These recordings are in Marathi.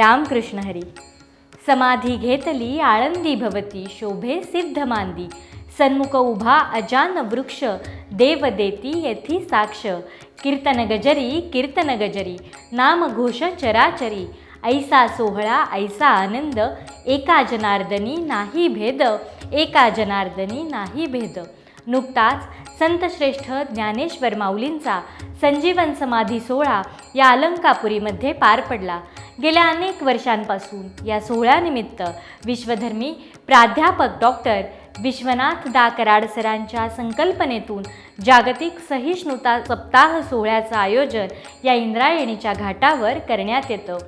रामकृष्ण हरी. समाधी घेतली आळंदी भवती शोभे सिद्ध मांदी. सन्मुख उभा अजान वृक्ष देव देती येथी साक्ष. कीर्तन गजरी कीर्तन गजरी नाम घोष चराचरी. ऐसा सोहळा ऐसा आनंद एका जनार्दनी नाही भेद एका जनार्दनी नाही भेद. नुकताच संतश्रेष्ठ ज्ञानेश्वर माऊलींचा संजीवन समाधी सोहळा या अलंकापुरीमध्ये पार पडला. गेल्या अनेक वर्षांपासून या सोहळ्यानिमित्त विश्वधर्मी प्राध्यापक डॉक्टर विश्वनाथ दा कराड सरांच्या संकल्पनेतून जागतिक सहिष्णुता सप्ताह सोहळ्याचं आयोजन या इंद्रायणीच्या घाटावर करण्यात येतं.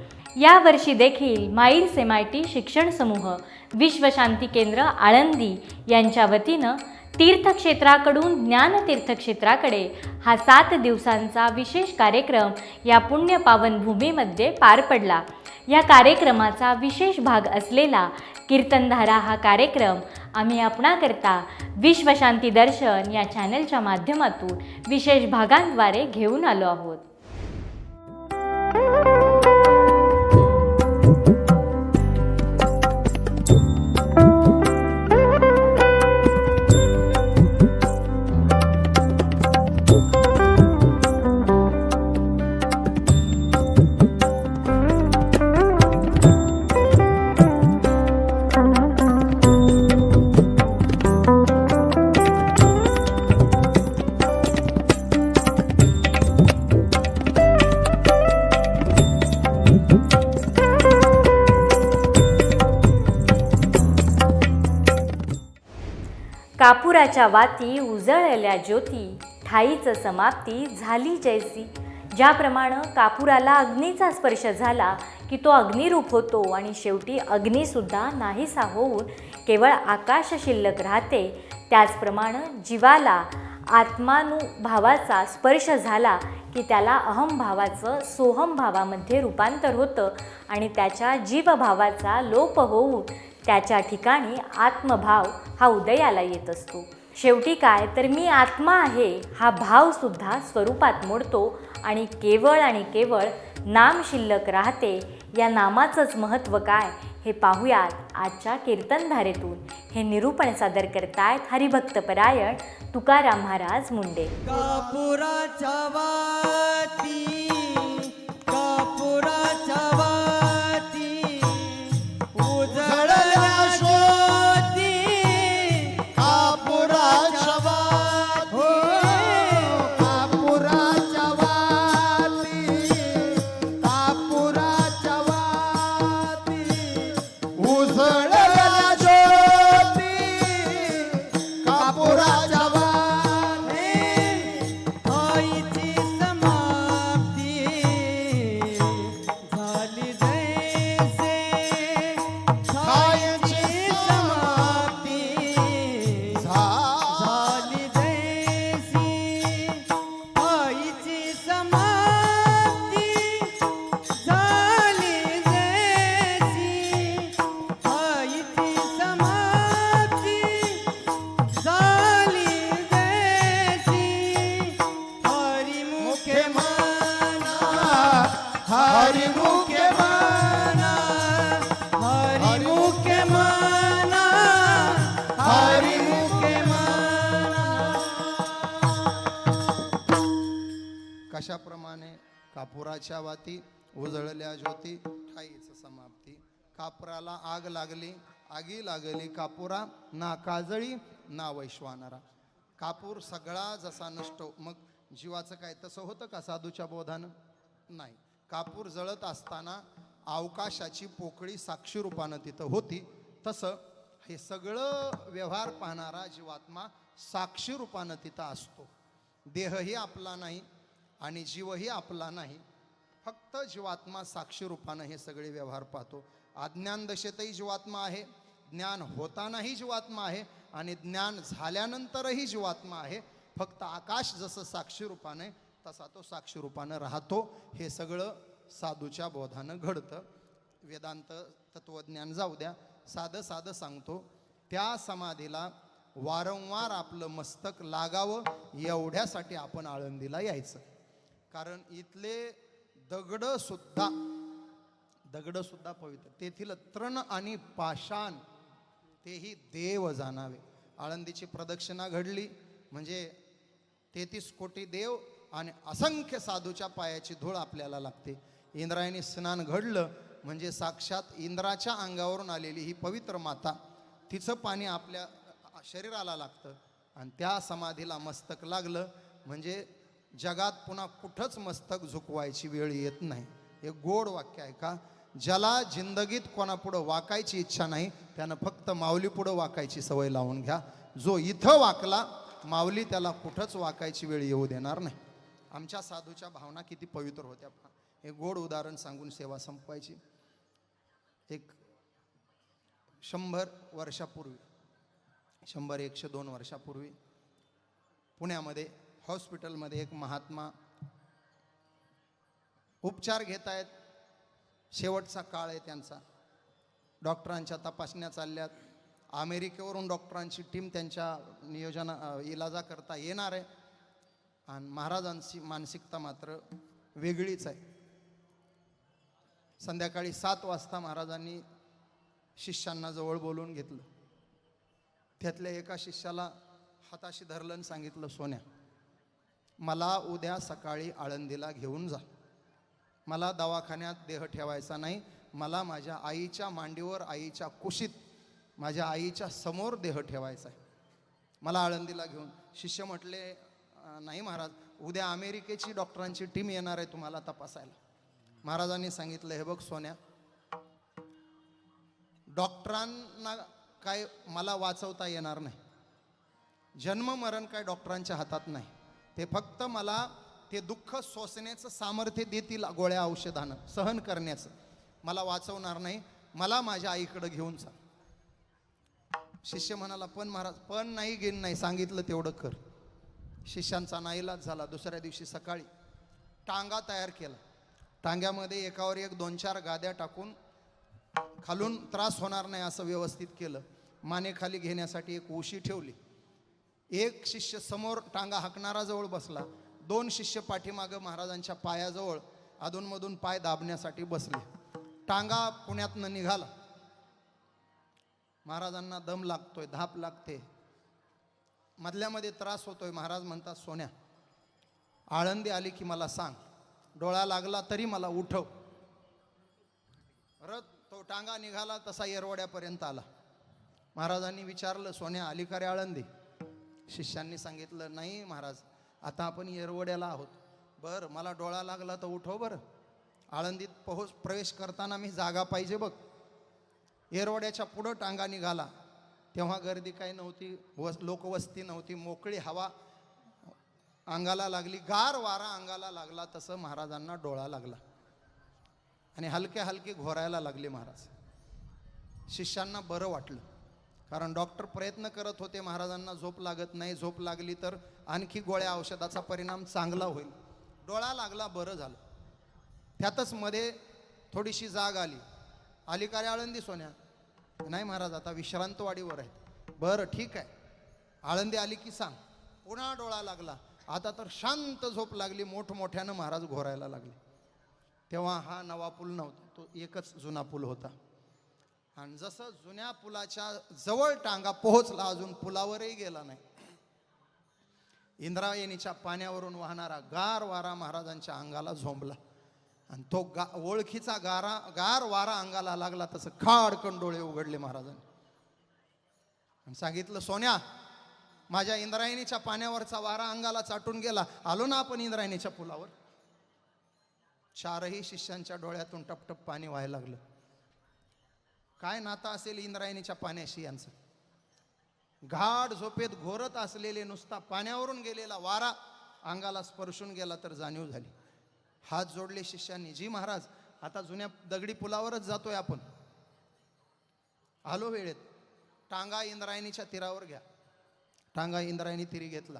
यावर्षी देखील माईल सेमायटी शिक्षण समूह विश्वशांती केंद्र आळंदी यांच्या वतीनं तीर्थक्षेत्राकडून ज्ञान तीर्थक्षेत्राकडे हा सात दिवसांचा विशेष कार्यक्रम या पुण्य पावन भूमीमध्ये पार पडला. या कार्यक्रमाचा विशेष भाग असलेला कीर्तनधारा हा कार्यक्रम आम्ही आपणाकरता विश्वशांती दर्शन या चॅनलच्या माध्यमातून विशेष भागांद्वारे घेऊन आलो आहोत. कापुराच्या वाती उजळल्या ज्योती ठाईच समाप्ती झाली जैसी. ज्याप्रमाणे कापुराला अग्नीचा स्पर्श झाला की तो अग्निरूप होतो आणि शेवटी अग्नीसुद्धा नाहीसा होऊन केवळ आकाश शिल्लक राहते. त्याचप्रमाणे जीवाला आत्मानुभावाचा स्पर्श झाला की त्याला अहमभावाचं सोहमभावामध्ये रूपांतर होतं आणि त्याच्या जीवभावाचा लोप होऊन त्याच्या ठिकाणी आत्मभाव हा उदयाला येत असतो. शेवटी काय? तर मी आत्मा आहे हा भावसुद्धा स्वरूपात मोडतो आणि केवळ आणि केवळ नाम शिल्लक राहते. या नामाचंच महत्त्व काय? हे पाहूयात आजच्या कीर्तनधारेतून. हे निरूपण सादर करतायत हरिभक्तपरायण तुकाराम महाराज मुंडे. कापुराच्या वाती कापुराच्या वाती कापुराच्या वाती उजळल्या ज्योती ठाईच समाप्ती. कापुराला आग लागली आगी लागली कापुरा ना काजळी ना वैश्वानरा. कापूर सगळा जसा नष्ट मग जीवाचं काय तसं होतं का साधूच्या बोधानं? नाही. कापूर जळत असताना अवकाशाची पोकळी साक्षी रूपानं तिथं होती. तसं हे सगळं व्यवहार पाहणारा जीवात्मा साक्षी रूपानं तिथं असतो. देहही आपला नाही. आणि जीवही आपला नाही. फक्त जीवात्मा साक्षीरूपानं हे सगळे व्यवहार पाहतो. अज्ञान दशेतही जीवात्मा आहे. ज्ञान होतानाही जीवात्मा आहे आणि ज्ञान झाल्यानंतरही जीवात्मा आहे. फक्त आकाश जसं साक्षी आहे तसा तो साक्षीरूपानं राहतो. हे सगळं साधूच्या बोधानं घडतं. वेदांत तत्वज्ञान जाऊ द्या. साधं साधं सांगतो. त्या समाधीला वारंवार आपलं मस्तक लागावं एवढ्यासाठी आपण आळंदीला यायचं. कारण इथले दगड सुद्धा दगड सुद्धा पवित्र. तेथील तृण आणि पाषाण तेही देव जाणावे. आळंदीची प्रदक्षिणा घडली म्हणजे तेहतीस कोटी देव आणि असंख्य साधूच्या पायाची धूळ आपल्याला लागते. इंद्रायणी स्नान घडलं म्हणजे साक्षात इंद्राच्या अंगावरून आलेली ही पवित्र माता तिचं पाणी आपल्या शरीराला लागतं आणि त्या समाधीला मस्तक लागलं म्हणजे जगात पुन्हा कुठंच मस्तक झुकवायची वेळ येत नाही. हे गोड वाक्य आहे का? ज्याला जिंदगीत कोणापुढं वाकायची इच्छा नाही त्यानं फक्त माऊलीपुढं वाकायची सवय लावून घ्या. जो इथं वाकला माऊली त्याला कुठंच वाकायची वेळ येऊ देणार नाही. आमच्या साधूच्या भावना किती पवित्र होत्या. हे गोड उदाहरण सांगून सेवा संपवायची. एक शंभर वर्षापूर्वी शंभर एकशे दोन वर्षापूर्वी पुण्यामध्ये हॉस्पिटलमध्ये एक महात्मा उपचार घेत आहेत शेवटचा काळ आहे त्यांचा. डॉक्टरांच्या तपासण्या चालल्यात. अमेरिकेवरून डॉक्टरांची टीम त्यांच्या नियोजना इलाजा इलाजाकरता येणार आहे. आणि महाराजांची मानसिकता मात्र वेगळीच आहे. संध्याकाळी सात वाजता महाराजांनी शिष्यांना जवळ बोलून घेतलं. त्यातल्या एका शिष्याला हाताशी धरलं आणि सांगितलं सोन्या मला उद्या सकाळी आळंदीला घेऊन जा. मला दवाखान्यात देह ठेवायचा नाही. मला माझ्या आईच्या मांडीवर आईच्या कुशीत माझ्या आईच्या समोर देह ठेवायचा आहे. मला आळंदीला घेऊन. शिष्य म्हटले नाही महाराज उद्या अमेरिकेची डॉक्टरांची टीम येणार आहे तुम्हाला तपासायला. महाराजांनी सांगितलं हे बघ सोन्या डॉक्टरांना काय मला वाचवता येणार नाही. जन्म मरण काय डॉक्टरांच्या हातात नाही. ते फक्त मला ते दुःख सोसण्याचं सामर्थ्य देतील गोळ्या औषधानं सहन करण्याचं. मला वाचवणार नाही. मला माझ्या आईकडं घेऊन जा. शिष्य म्हणाला पण महाराज पण नाही घेईन नाही सांगितलं तेवढं कर. शिष्यांचा नाईलाज झाला. दुसऱ्या दिवशी सकाळी टांगा तयार केला. टांग्यामध्ये एकावर एक दोन चार गाद्या टाकून खालून त्रास होणार नाही असं व्यवस्थित केलं. मानेखाली घेण्यासाठी एक उशी ठेवली. एक शिष्य समोर टांगा हाकणारा जवळ बसला. दोन शिष्य पाठीमागं महाराजांच्या पायाजवळ अधूनमधून पाय दाबण्यासाठी बसले. टांगा पुण्यातनं निघाला. महाराजांना दम लागतोय धाप लागते. मधल्यामध्ये त्रास होतोय महाराज म्हणतात सोन्या आळंदी आली की मला सांग. डोळा लागला तरी मला उठव. रथ तो टांगा निघाला तसा येरवड्यापर्यंत आला. महाराजांनी विचारलं सोन्या आली का रे आळंदी? शिष्यांनी सांगितलं नाही महाराज आता आपण येरवड्याला आहोत. बरं मला डोळा लागला तर उठव बरं. आळंदीत पोहोच प्रवेश करताना मी जागा पाहिजे बघ. येरवड्याच्या पुढं टांगा निघाला. तेव्हा गर्दी काही नव्हती वस लोकवस्ती नव्हती मोकळी हवा अंगाला लागली. गार वारा अंगाला लागला तसं महाराजांना डोळा लागला. आणि हलके हलके घोरायला लागले महाराज. शिष्यांना बरं वाटलं. कारण डॉक्टर प्रयत्न करत होते महाराजांना झोप लागत नाही झोप लागली तर आणखी गोळ्या औषधाचा परिणाम चांगला होईल. डोळा लागला बरं झालं. त्यातच मध्ये थोडीशी जाग आली. आली का रे आळंदी सोन्या? नाही महाराज आता विश्रांतवाडीवर आहे बरं ठीक आहे. आळंदी आली की सांग. पुन्हा डोळा लागला. आता तर शांत झोप लागली मोठमोठ्यानं महाराज घोरायला लागले. तेव्हा हा नवा पूल नव्हता तो एकच जुना पूल होता. आणि जसं जुन्या पुलाच्या जवळ टांगा पोहोचला अजून पुलावरही गेला नाही. इंद्रायणीच्या पाण्यावरून वाहणारा गार वारा महाराजांच्या अंगाला झोंबला. आणि तो गा ओळखीचा गारा गार वारा अंगाला लागला तसं खाडकन डोळे उघडले महाराजांनी. आणि सांगितलं सोन्या माझ्या इंद्रायणीच्या पाण्यावरचा वारा अंगाला चाटून गेला. आलो ना आपण इंद्रायणीच्या पुलावर. चारही शिष्यांच्या डोळ्यातून टपटप पाणी व्हायला लागलं. काय नातं असेल इंद्रायणीच्या पाण्याशी यांचं? घाट झोपेत घोरत असलेले नुसता पाण्यावरून गेलेला वारा अंगाला स्पर्शून गेला तर जाणीव झाली. हात जोडले शिष्यांनी जी महाराज आता जुन्या दगडी पुलावरच जातोय आपण. आलो वेळेत. टांगा इंद्रायणीच्या तीरावर घ्या. टांगा इंद्रायणी तिरी घेतला.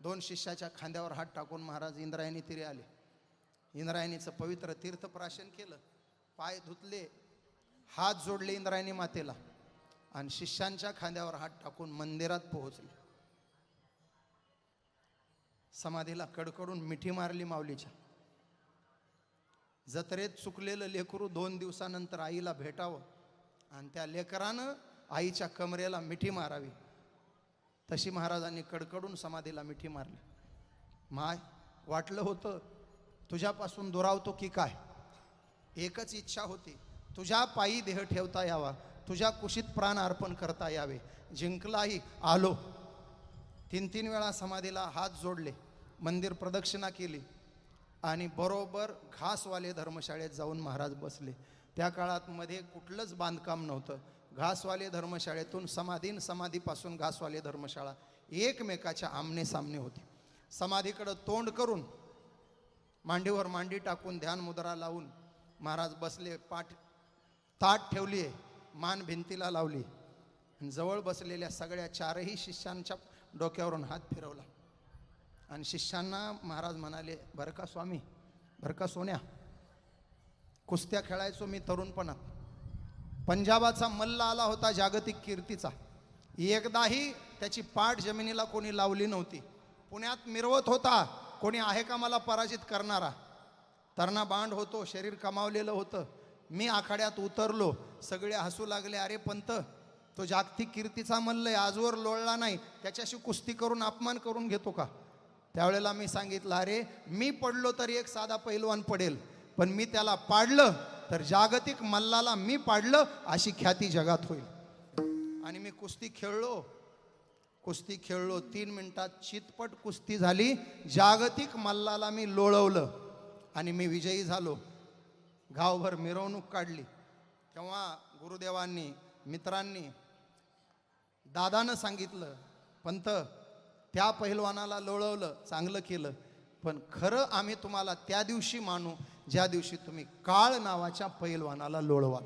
दोन शिष्याच्या खांद्यावर हात टाकून महाराज इंद्रायणी तिरी आले. इंद्रायणीचं पवित्र तीर्थप्राशन केलं. पाय धुतले. हात जोडले इंद्रायणी मातेला आणि शिष्यांच्या खांद्यावर हात टाकून मंदिरात पोहोचले. समाधीला कडकडून मिठी मारली माऊलीच्या. जत्रेत चुकलेलं लेकरू दोन दिवसानंतर आईला भेटावं आणि त्या लेकरानं आईच्या कमरेला मिठी मारावी. तशी महाराजांनी कडकडून समाधीला मिठी मारली. माय वाटलं होतं तुझ्यापासून दुरावतो की काय? एकच इच्छा होती. तुझ्या पायी देह ठेवता यावा. तुझ्या कुशीत प्राण अर्पण करता यावे. जिंकलाही आलो. तीन तीन वेळा समाधीला हात जोडले. मंदिर प्रदक्षिणा केली. आणि बरोबर घासवाले धर्मशाळेत जाऊन महाराज बसले. त्या काळात मध्ये कुठलंच बांधकाम नव्हतं. घासवाले धर्मशाळेतून समाधीन समाधीपासून घासवाले धर्मशाळा एकमेकाच्या आमने सामने होती. समाधीकडं तोंड करून मांडीवर मांडी टाकून ध्यान मुद्रा लावून महाराज बसले. पाठ ताट ठेवली आहे मान भिंतीला लावली. आणि जवळ बसलेल्या सगळ्या चारही शिष्यांच्या डोक्यावरून हात फिरवला. आणि शिष्यांना महाराज म्हणाले बरं का स्वामी बरं का सोन्या. कुस्त्या खेळायचो मी तरुणपणात. पंजाबाचा मल्ल आला होता जागतिक कीर्तीचा. एकदाही त्याची पाठ जमिनीला कोणी लावली नव्हती. पुण्यात मिरवत होता कोणी आहे का मला पराजित करणारा? तरणा बांड होतो शरीर कमावलेलं होतं. मी आखाड्यात उतरलो. सगळे हसू लागले अरे पंत तो जागतिक कीर्तीचा मल्ल आहे आजवर लोळला नाही त्याच्याशी कुस्ती करून अपमान करून घेतो का? त्यावेळेला मी सांगितलं अरे मी पडलो तरी एक साधा पैलवान पडेल पण मी त्याला पाडलं तर जागतिक मल्लाला मी पाडलं अशी ख्याती जगात होईल. आणि मी कुस्ती खेळलो. कुस्ती खेळलो तीन मिनिटात चितपट कुस्ती झाली. जागतिक मल्लाला मी लोळवलं आणि मी विजयी झालो. गावभर मिरवणूक काढली. तेव्हा गुरुदेवांनी मित्रांनी दादानं सांगितलं पंत त्या पहिलवानाला लोळवलं चांगलं केलं. पण खरं आम्ही तुम्हाला त्या दिवशी मानू ज्या दिवशी तुम्ही काळ नावाच्या पैलवानाला लोळवाल.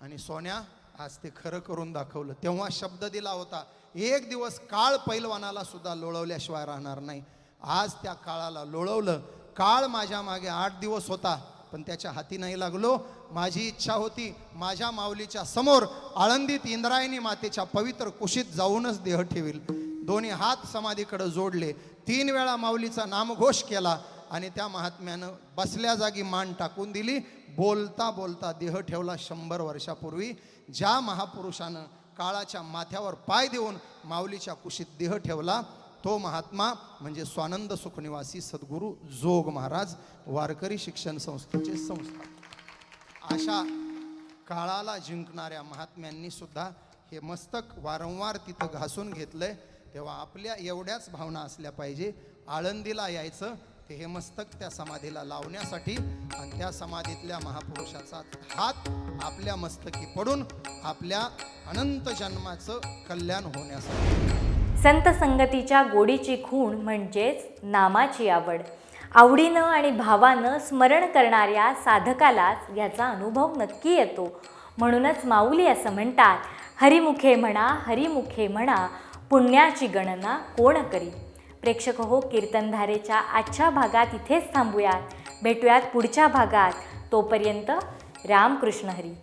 आणि सोन्या आज ते खरं करून दाखवलं. तेव्हा शब्द दिला होता एक दिवस काळ पैलवानाला सुद्धा लोळवल्याशिवाय राहणार नाही. आज त्या काळाला लोळवलं. काळ माझ्या मागे आठ दिवस होता. पण त्याच्या हाती नाही लागलो. माझी इच्छा होती माझ्या माऊलीच्या समोर आळंदीत इंद्रायणी मातेच्या पवित्र कुशीत जाऊनच देह ठेवील. दोन्ही हात समाधीकडे जोडले. तीन वेळा माऊलीचा नामघोष केला आणि त्या महात्म्यानं बसल्या जागी मान टाकून दिली. बोलता बोलता देह ठेवला शंभर वर्षापूर्वी. ज्या महापुरुषानं काळाच्या माथ्यावर पाय देऊन माऊलीच्या कुशीत देह ठेवला तो महात्मा म्हणजे स्वानंद सुखनिवासी सद्गुरू जोग महाराज वारकरी शिक्षण संस्थेचे संस्था अशा काळाला जिंकणाऱ्या महात्म्यांनी सुद्धा हे मस्तक वारंवार तिथं घासून घेतलंय. तेव्हा आपल्या एवढ्याच भावना असल्या पाहिजे. आळंदीला यायचं ते हे मस्तक त्या समाधीला लावण्यासाठी आणि त्या समाधीतल्या महापुरुषाचा हात आपल्या मस्तकी पडून आपल्या अनंत जन्माचं कल्याण होण्यासाठी. संत संगतीच्या गोडीची खूण म्हणजेच नामाची आवड. आवडीनं आणि भावानं स्मरण करणाऱ्या साधकालाच याचा अनुभव नक्की येतो. म्हणूनच माऊली असं म्हणतात हरिमुखे म्हणा हरिमुखे म्हणा पुण्याची गणना कोण करी? प्रेक्षक हो कीर्तनधारेच्या आजच्या भागात इथेच थांबूयात. भेटूयात पुढच्या भागात. तोपर्यंत रामकृष्ण हरी.